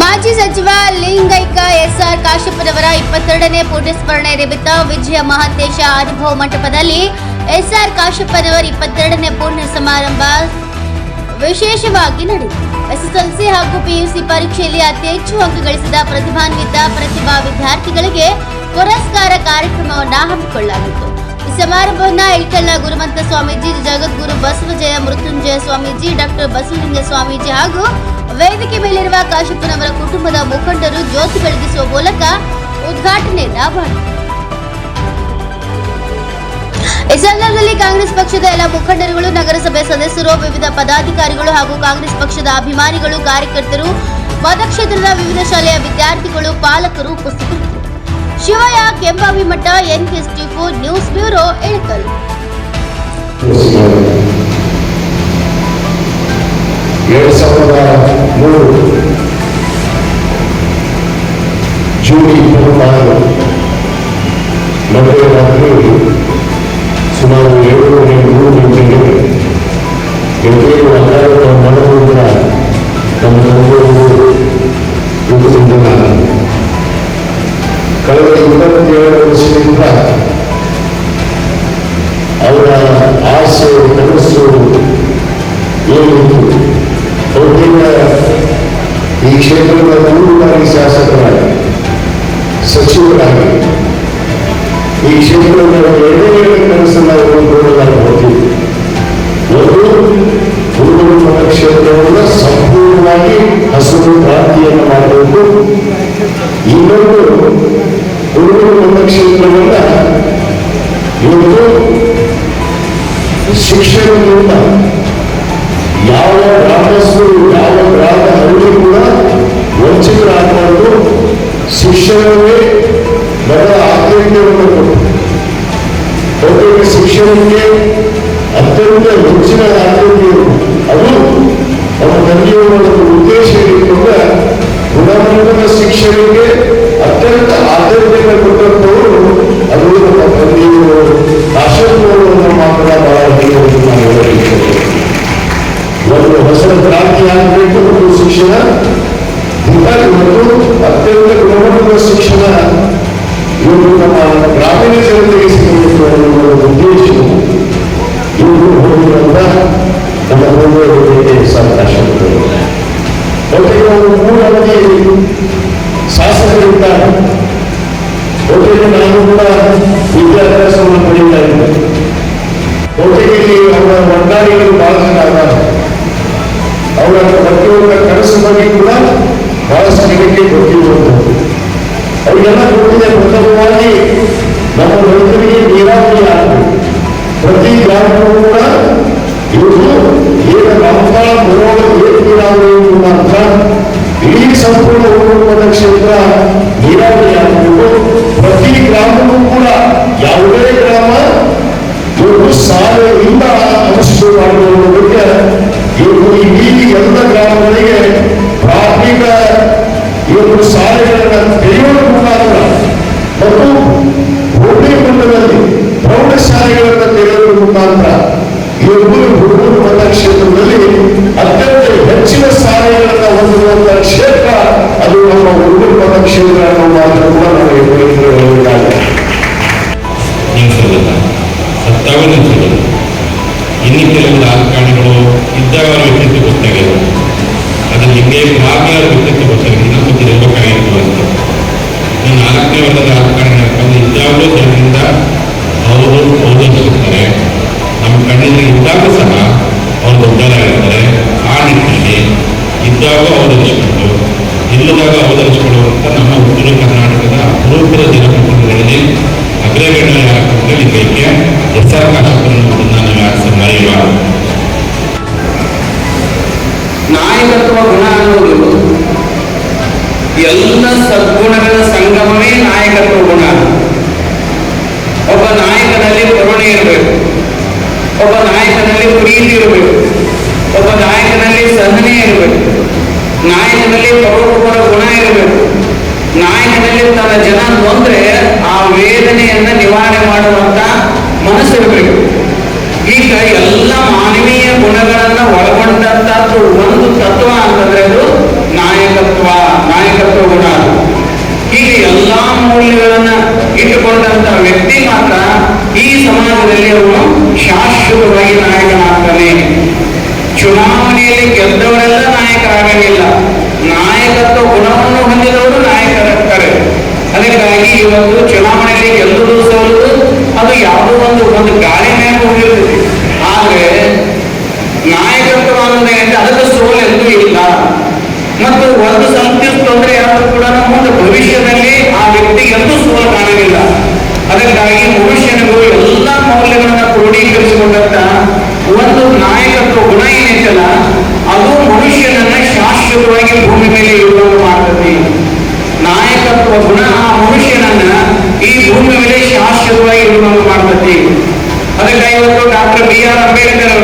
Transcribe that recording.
ಮಾಜಿ ಸಚಿವ ಲಿಂಗೈಕ ಎಸ್ಆರ್ ಕಾಶ್ಯಪರವರ ಇಪ್ಪತ್ತೆರಡನೇ ಪುಣ್ಯಸ್ಮರಣೆ ನಿಮಿತ್ತ ವಿಜಯ ಮಹಾಂತೇಶ ಅನುಭವ ಮಂಟಪದಲ್ಲಿ ಎಸ್ಆರ್ ಕಾಶ್ಯಪ್ಪನವರ ಇಪ್ಪತ್ತೆರಡನೇ ಪೂರ್ಣ ಸಮಾರಂಭ ವಿಶೇಷವಾಗಿ ನಡೆಯಿತು. ಎಸ್ಎಸ್ಎಲ್ಸಿ ಹಾಗೂ ಪಿಯುಸಿ ಪರೀಕ್ಷೆಯಲ್ಲಿ ಅತಿ ಹೆಚ್ಚು ಅಂಕ ಗಳಿಸಿದ ಪ್ರತಿಭಾನ್ವಿತ, ಪ್ರತಿಭಾ ವಿದ್ಯಾರ್ಥಿಗಳಿಗೆ ಪುರಸ್ಕಾರ ಕಾರ್ಯಕ್ರಮವನ್ನು ಹಮ್ಮಿಕೊಳ್ಳಲಾಗಿತ್ತು. ಸಮಾರಂಭವನ್ನ ಇಳಕಲ್ನ ಗುರುಮಂತ ಸ್ವಾಮೀಜಿ, ಜಗದ್ಗುರು ಬಸವಜಯ ಮೃತ್ಯುಂಜಯ ಸ್ವಾಮೀಜಿ, ಡಾಕ್ಟರ್ ಬಸವಲಿಂಗ ಸ್ವಾಮೀಜಿ ಹಾಗೂ ವೇದಿಕೆ ಮೇಲಿರುವ ಕಾಶಪ್ಪನವರ ಕುಟುಂಬದ ಮುಖಂಡರು ಜ್ಯೋತಿ ಬೆಳಗಿಸುವ ಮೂಲಕ ಉದ್ಘಾಟನೆಯನ್ನ ಈ ಸಂದರ್ಭದಲ್ಲಿ ಕಾಂಗ್ರೆಸ್ ಪಕ್ಷದ ಎಲ್ಲ ಮುಖಂಡರುಗಳು, ನಗರಸಭೆ ಸದಸ್ಯರು, ವಿವಿಧ ಪದಾಧಿಕಾರಿಗಳು ಹಾಗೂ ಕಾಂಗ್ರೆಸ್ ಪಕ್ಷದ ಅಭಿಮಾನಿಗಳು, ಕಾರ್ಯಕರ್ತರು, ಮತಕ್ಷೇತ್ರದ ವಿವಿಧ ಶಾಲೆಯ ವಿದ್ಯಾರ್ಥಿಗಳು, ಪಾಲಕರು ಉಪಸ್ಥಿತರಿದ್ದರು. Shivayya, Kembhavi Math NKS TV news bureau, Ilkal. ಎರಡು ಸಾವಿರದ ಮೂರು ಜೂನ್ ಇಪ್ಪತ್ತಾರು ರಾತ್ರಿ ಸುಮಾರು ಏಳುವರೆ ಕಳೆದ ಇಪ್ಪತ್ತೇಳು ವರ್ಷದಿಂದ ಅವರ ಆಸೆ, ಕನಸು ಏನಿತ್ತು ಬಹುತೇಕ ಈ ಕ್ಷೇತ್ರದ ಮೂರು ಬಾರಿ ಶಾಸಕರಾಗಿ, ಸಚಿವರಾಗಿ, ಈ ಕ್ಷೇತ್ರದ ಎರಡನೇ ಕನಸನ್ನು ಅವರು ನೋಡಲಾಗಿ ಹೋಗ್ತಿದ್ರು ಒಂದು ಗುರುಗಳು ಮತ ಸಂಪೂರ್ಣವಾಗಿ ಹಸಿರು ಕ್ರಾಂತಿಯನ್ನು ಮಾಡಬೇಕು. ಇನ್ನೊಂದು ಮತ ಕ್ಷೇತ್ರವನ್ನ ಇವತ್ತು ಶಿಕ್ಷಣದಿಂದ ಯಾವ ಗ್ರಾಮಸ್ಥರು ಯಾವ ಗ್ರಾಮ ಹಳ್ಳಿ ಕೂಡ ವಂಚಿತರಾಗಬಾರ್ದು. ಶಿಕ್ಷಣವೇ ಮೊದಲ ಆದ್ಯತೆಯನ್ನು ಕೊಟ್ಟು ಶಿಕ್ಷಣಕ್ಕೆ ಅತ್ಯಂತ ಹೆಚ್ಚಿನ ಆದ್ಯತೆಯನ್ನು ಅದು ನಮ್ಮ ತಂದೆಯವರ ಒಂದು ಉದ್ದೇಶ ನಾನು ಕೂಡ ವಿದ್ಯಾಭ್ಯಾಸವನ್ನು ಪಡೆಯುತ್ತಾ ಇದ್ದೆ. ಒಟ್ಟಿಗೆ ಅವರ ವರ್ಗಾಯಿಗಳು ಬಹಳ ಜನ ಅದಾರ ಅವರ ಪ್ರತಿಯೊಬ್ಬರ ಕನಸು ಬಗ್ಗೆ ಕೂಡ ಬಹಳಷ್ಟು ಜನಕ್ಕೆ ಗೊತ್ತಿರುವಂಥದ್ದು ಅವರಿಗೆಲ್ಲ ಗೊತ್ತಿದೆ ಪ್ರಥಮವಾಗಿ ನಮ್ಮ ರೈತರಿಗೆ ನೀರಾವರಿ ಆಗಬೇಕು ಪ್ರತಿ ಗ್ರಾಮಕ್ಕೂ ಕೂಡ ಇವತ್ತು ಏನು ರಾಮಕಾಲ ಬರುವಾಗ ಏನು ನೀರಾವರಿ ಮುಖಾಂತರ ಇಡೀ ಸಂಪೂರ್ಣ ಉಪಕೂಲದ ಕ್ಷೇತ್ರ ನೀರಾವರಿ ಆಗಬೇಕು ಪ್ರತಿ ಗ್ರಾಮಕ್ಕೂ ಕೂಡ ಯಾವುದೇ ಗ್ರಾಮ ಇವತ್ತು ಸಾಲದಿಂದ ಅನುಷ್ಠಾನ ಮಾಡಿಕೊಳ್ಳುವುದಕ್ಕೆ ಇವತ್ತು ಇಡೀ ಎಲ್ಲ ಗ್ರಾಮಗಳಿಗೆ ಪ್ರಾಥಮಿಕ ಇವತ್ತು ಶಾಲೆಗಳನ್ನು ತೆರೆಯುವ ಮುಖಾಂತರ ಮತ್ತು ಹೋಬಳಿ ಮಟ್ಟದಲ್ಲಿ ಪ್ರೌಢಶಾಲೆಗಳನ್ನು ತೆರೆಯುವ ಮುಖಾಂತರ ಇವತ್ತು ಹುಡುಗರು ಮತಕ್ಷೇತ್ರದಲ್ಲಿ ಅತ್ಯಂತ ಹೆಚ್ಚಿನ ಶಾಲೆಗಳನ್ನು ಹೊಂದಿರುವಂತಹ ಕ್ಷೇತ್ರ ಅದು ನಮ್ಮ ಹುಡುಗರು ಮತಕ್ಷೇತ್ರ ಅನ್ನೋ ಮಾತ್ರ ಕೂಡ ನಾವು ಕಣ್ಣಿನ ಇದ್ದಾಗ ಸಹ ಅವರು ದೊಡ್ಡವರಾಗಿರ್ತಾರೆ ಆ ನಿಟ್ಟಿನಲ್ಲಿ ಇದ್ದಾಗ ಔದರಿಸಿಕೊಂಡು ಇಲ್ಲದಾಗ ಔದರಿಸಿಕೊಳ್ಳುವಂಥ ನಮ್ಮ ಉತ್ತರ ಕರ್ನಾಟಕದ ಅಪರೂಪದ ಜನಪ್ರತಿನಿಧಿಗಳಲ್ಲಿ ಅಗ್ರಗಣ್ಯ ಯಾಕಂದ್ರೆ ಲಿಂಗೈಕ್ಯ. ಎಸ್ ಆರ್ ನಾನು ನಾವು ಯಾರು ಮರೆಯಬಾರದು ನಾಯಕತ್ವ ಗುಣ ಅನ್ನೋದು ಎಲ್ಲ ಸದ್ಗುಣಗಳ ಸಂಗಮವೇ ನಾಯಕತ್ವ ಗುಣ. ಒಬ್ಬ ನಾಯಕನಲ್ಲಿ ಕರುಣೆ ಇರಬೇಕು. ಒಬ್ಬ ನಾಯಕನಲ್ಲಿ ಪ್ರೀತಿ ಇರಬೇಕು. ಒಬ್ಬ ನಾಯಕನಲ್ಲಿ ಸಹನೆ ಇರಬೇಕು. ನಾಯಕನಲ್ಲಿ ಪರೋಪಕಾರ ಗುಣ ಇರಬೇಕು. ನಾಯಕನಲ್ಲಿ ತನ್ನ ಜನ ನೊಂದ್ರೆ ಆ ವೇದನೆಯನ್ನ ನಿವಾರಣೆ ಮಾಡುವಂತ ಮನಸ್ಸಿರಬೇಕು ಈಗ ಎಲ್ಲ ಮಾನವೀಯ ಗುಣಗಳನ್ನ ಒಳಗೊಂಡಂತದ್ದು ಒಂದು ತತ್ವ ಅಂತಂದ್ರೆ ಅದು ನಾಯಕತ್ವ ನಾಯಕತ್ವ ಗುಣ. ಈಗ ಎಲ್ಲಾ ಮೌಲ್ಯಗಳನ್ನ ಇಟ್ಟುಕೊಂಡಂತ ವ್ಯಕ್ತಿ ಮಾತ್ರ ಈ ಸಮಾಜದಲ್ಲಿ ಅವನು ಶಾಶ್ವತವಾಗಿ ನಾಯಕನಾಗ್ತಾನೆ. ಚುನಾವಣೆಯಲ್ಲಿ ಗೆದ್ದವರೆಲ್ಲ ನಾಯಕರಾಗಲಿಲ್ಲ. ನಾಯಕತ್ವ ಗುಣವನ್ನು ಹೊಂದಿದವರು ನಾಯಕರಾಗ್ತಾರೆ. ಅದಕ್ಕಾಗಿ ಇವತ್ತು ಚುನಾವಣೆಯಲ್ಲಿ ಗೆಲ್ಲುವುದು ಸೋಲುವುದು ಅದು ಯಾವುದೋ ಒಂದು ಒಂದು ಗಾಳಿ ಮೇಲೆ ಹೋಗಿರುತ್ತೆ ಆದರೆ ನಾಯಕತ್ವ ಅನ್ನೋದೇನಿದೆ ಅದಕ್ಕೆ ಸೋಲೆಂದೂ ಇಲ್ಲ. ಮತ್ತು ಒಂದು ಸಂತೃಪ್ತ ತೊಂದರೆ ಯಾವುದು ಕೂಡ ಒಂದು ಭವಿಷ್ಯದಲ್ಲಿ ಆ ವ್ಯಕ್ತಿಗೆಂದೂ ಸೋಲು ಕಾಣಲಿಲ್ಲ. ಅದಕ್ಕಾಗಿ ಮನುಷ್ಯನಿಗೂ ಎಲ್ಲ ಮೌಲ್ಯಗಳನ್ನ ಕ್ರೋಢೀಕರಿಸಿಕೊಂಡಂತ ಒಂದು ನಾಯಕತ್ವ ಗುಣ ಏನಿತ್ತಲ್ಲ ಅದು ಮನುಷ್ಯನನ್ನ ಶಾಶ್ವತವಾಗಿ ಭೂಮಿ ಮೇಲೆ ಇರುವಂತೆ ಮಾಡ್ತದೆ ನಾಯಕತ್ವ ಗುಣ ಆ ಮನುಷ್ಯನನ್ನ ಈ ಭೂಮಿ ಮೇಲೆ ಶಾಶ್ವತವಾಗಿ ಇರುವಂತೆ ಮಾಡ್ತದೆ ಅದಕ್ಕಾಗಿ ಇವತ್ತು ಡಾಕ್ಟರ್ ಬಿ ಆರ್ ಅಂಬೇಡ್ಕರ್